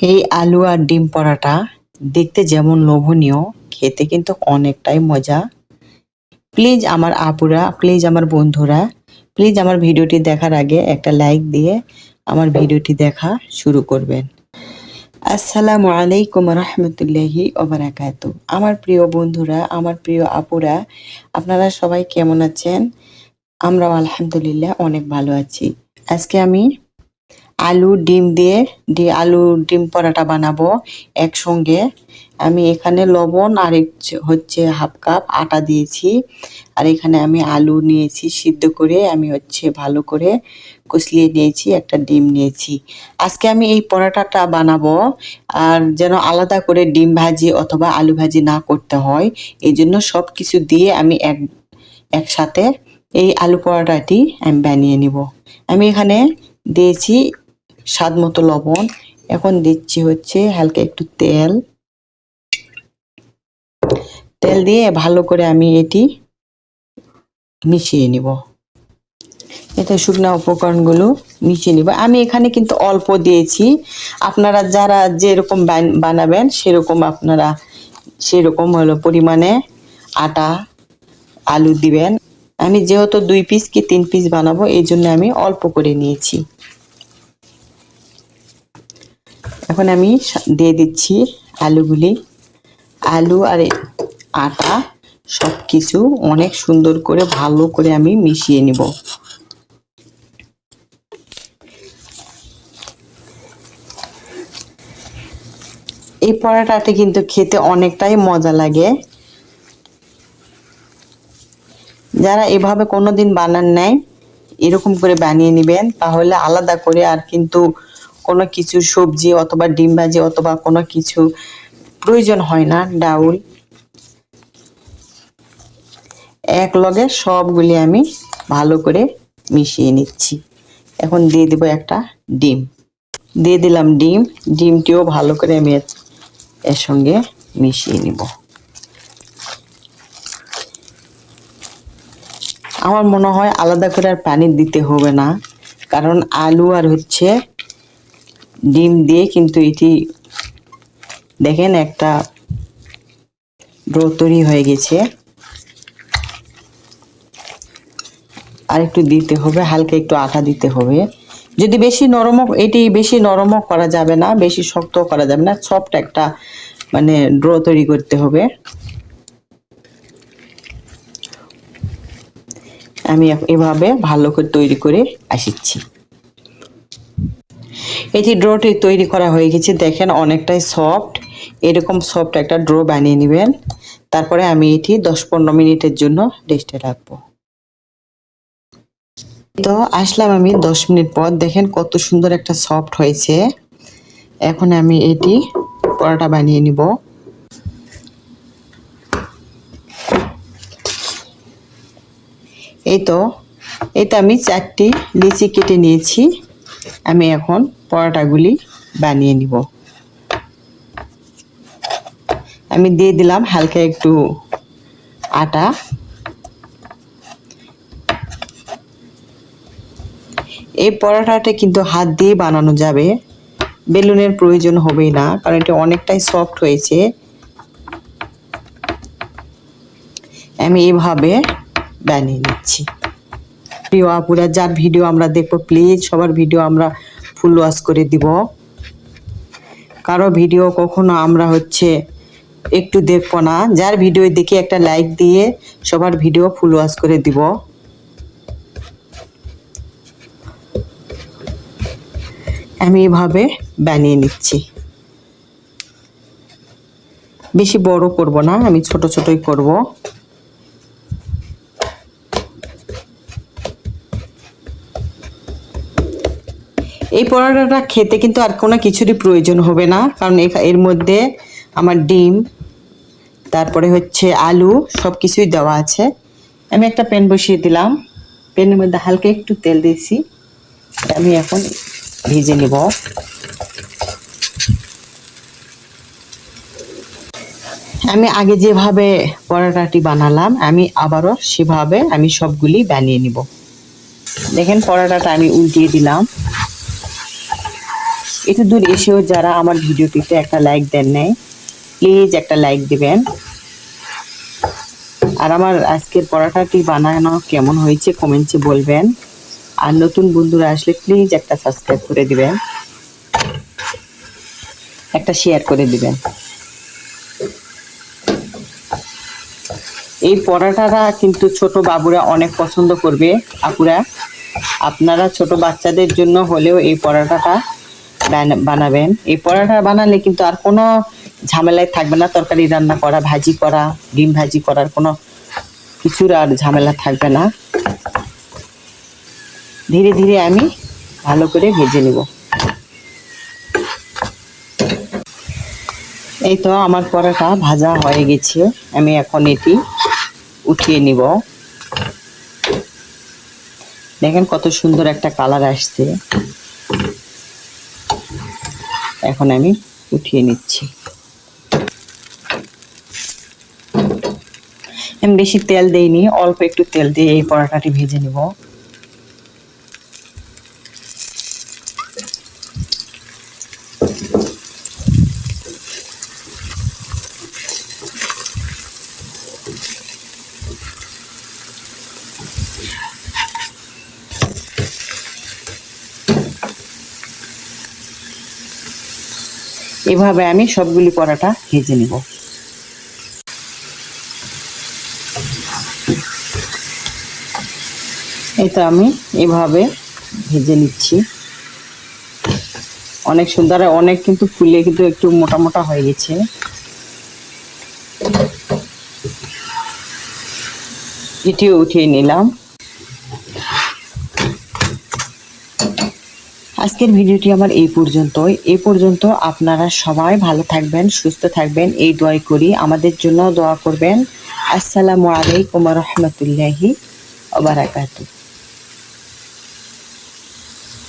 এই আলু আর ডিম পরাটা দেখতে যেমন লোভনীয়, খেতে কিন্তু অনেকটাই মজা। প্লিজ আমার আপুরা, প্লিজ আমার বন্ধুরা, প্লিজ আমার ভিডিওটি দেখার আগে একটা লাইক দিয়ে আমার ভিডিওটি দেখা শুরু করবেন। আসসালামু আলাইকুম রহমতুল্লাহি ওবরাকাত। আমার প্রিয় বন্ধুরা, আমার প্রিয় আপুরা, আপনারা সবাই কেমন আছেন? আমরাও আলহামদুলিল্লাহ অনেক ভালো আছি। আজকে আমি আলু, ডিম দিয়ে দিয়ে আলু, ডিম পরাটা বানাবো একসঙ্গে। আমি এখানে লবণ আর হচ্ছে- হাফ কাপ আটা দিয়েছি। আর এখানে আমি আলু নিয়েছি সিদ্ধ করে, আমি হচ্ছে ভালো করে কুচলিয়ে নিয়েছি, একটা ডিম নিয়েছি। আজকে আমি এই পরাটাটা বানাবো, আর যেন আলাদা করে ডিম ভাজি অথবা আলু ভাজি না করতে হয়। এই জন্য সব কিছু দিয়ে আমি এক, একসাথে এই আলু পরোটাটি আমি বানিয়ে নিব। আমি এখানে দিয়েছি স্বাদ মতো লবণ। এখন দিচ্ছি হচ্ছে হালকা একটু তেল। তেল দিয়ে ভালো করে আমি এটি মিশিয়ে নিব। এতে শুকনো উপকরণগুলো মিশিয়ে নিব। আমি এখানে কিন্তু অল্প দিয়েছি। আপনারা যারা যেরকম বান- বানাবেন সেরকম আপনারা সেরকম হলো পরিমাণে আটা, আলু দিবেন। আমি যেহেতু দুই পিস কি তিন পিস বানাবো, এই জন্য আমি অল্প করে নিয়েছি। এখন আমি দিয়ে দিচ্ছি আলুগুলি। আলু আর আটা সব কিছু অনেক সুন্দর করে ভালো করে আমি মিশিয়ে নিব। এই পরোটাতে কিন্তু খেতে অনেকটাই মজা লাগে। যারা এভাবে কোনোদিন বানান নাই, এরকম করে বানিয়ে নেবেন, তাহলে আলাদা করে আর কিন্তু কোনো কিছু সবজি অথবা ডিম ভাজি অথবা কোনো কিছু প্রয়োজন হয় না, ডাউল। এক লগে সবগুলি আমি ভালো করে মিশিয়ে নিচ্ছি। এখন দিয়ে দিব একটা ডিম। দিয়ে দিলাম ডিম। ডিমটিও ভালো করে আমি এর- সঙ্গে মিশিয়ে নিব। আমার মনে হয় আলাদা করে আর পানি দিতে হবে না, কারণ আলু আর হচ্ছে ডিম দিয়ে কিন্তু এটি দেখেন একটা ডো তৈরি হয়ে গেছে। আর একটু দিতে হবে, হালকা একটু আটা দিতে হবে। যদি বেশি নরমও এটি বেশি নরমও করা যাবে না, বেশি শক্ত করা যাবে না, সফট একটা মানে ড্র তৈরি করতে হবে। আমি এভাবে ভালো করে তৈরি করে আসিচ্ছি। এটি ড্রটি তৈরি করা হয়ে গেছে। দেখেন অনেকটাই সফট। এরকম সফট একটা ড্র বানিয়ে নেবেন। তারপরে আমি এটি দশ পনেরো মিনিটের জন্য রেস্টে রাখব। তো আসলাম আমি দশ মিনিট পর। দেখেন কত সুন্দর একটা সফট হয়েছে। এখন আমি এটি পরোটা বানিয়ে নিব। এই তো তো আমি চারটি লিচি কেটে নিয়েছি। আমি এখন পরোটাগুলি বানিয়ে নিব। আমি দিয়ে দিলাম হালকা একটু আটা। এই পরোটাটা কিন্তু হাত দিয়ে বানানো যাবে। বেলুনের প্রয়োজন হবেই না, কারণ এটা অনেকটাই সফট হয়েছে। আমি এইভাবে বানিয়ে নিচ্ছি। প্রিয় আপুরা, যার ভিডিও আমরা দেখব প্লিজ সবার ভিডিও আমরা ফুল ওয়াশ করে দিব। কারও ভিডিও কখনো আমরা হচ্ছে একটু দেখব না। যার ভিডিও দেখে একটা লাইক দিয়ে সবার ভিডিও ফুল ওয়াশ করে দিব। আমি এভাবে বানিয়ে নিচ্ছি। বেশি বড় করব না, আমি ছোট ছোটই করব। এই পরোটাটা খেতে কিন্তু আর কোনো কিছুরই প্রয়োজন হবে না, কারণ এর মধ্যে আমার ডিম, তারপরে হচ্ছে আলু সব কিছুই দেওয়া আছে। আমি একটা প্যান বসিয়ে দিলাম। প্যানের মধ্যে হালকা একটু তেল দিয়েছি। আমি এখন ভেজে নেব। আমি আগে যেভাবে পরোটাটি বানালাম, আমি আবারও সেভাবে আমি সবগুলি বানিয়ে নিব। দেখেন পরোটাটা আমি উল্টিয়ে দিলাম। একটু দূর এসেও যারা আমার ভিডিওটিতে একটা লাইক দেন নাই প্লিজ একটা লাইক দিবেন। আর আমার আজকের পরোটাটি বানানো কেমন হয়েছে কমেন্টে বলবেন। আর নতুন বন্ধুরা আসলে প্লিজ একটা সাবস্ক্রাইব করে দিবেন। একটা শেয়ার করে দিবেন। এই পরোটাটা কিন্তু ছোট বাবুরা অনেক পছন্দ করবে, আপুরা। আপনারা ছোট বাচ্চাদের জন্য হলেও এই পরোটাটা বানাবেন। এই পরোটা বানালে কিন্তু আর কোনো ঝামেলায় থাকবে না। তরকারি রান্না করা, ভাজি করা, ডিম ভাজি করার কোনো কিছুর আর ঝামেলা থাকবে না। ধীরে ধীরে আমি ভালো করে ভেজে নেব। এই তো আমার পরোটা ভাজা হয়ে গেছে। আমি এখন এটি উঠিয়ে নিব। দেখেন কত সুন্দর একটা কালার আসছে। এখন আমি উঠিয়ে নিচ্ছি। আমি বেশি তেল দেইনি, অল্প একটু তেল দিয়ে এই পরোটাটি ভেজে নিব। এভাবে আমি সবগুলি পরোটা ভেজে নিব। তো আমি এভাবে ভেজে নিচ্ছি। অনেক সুন্দর, অনেক কিন্তু ফুলে কিন্তু একটু মোটা মোটা হয়ে গেছে। এটিও উঠিয়ে নিলাম। আজকের ভিডিওটি আমার এই পর্যন্ত এই পর্যন্ত আপনারা সবাই ভালো থাকবেন, সুস্থ থাকবেন। এই দোয়াই করি। আমাদের জন্য দোয়া করবেন। আসসালামু আলাইকুম রহমতুল্লাহি ওবারাকাতু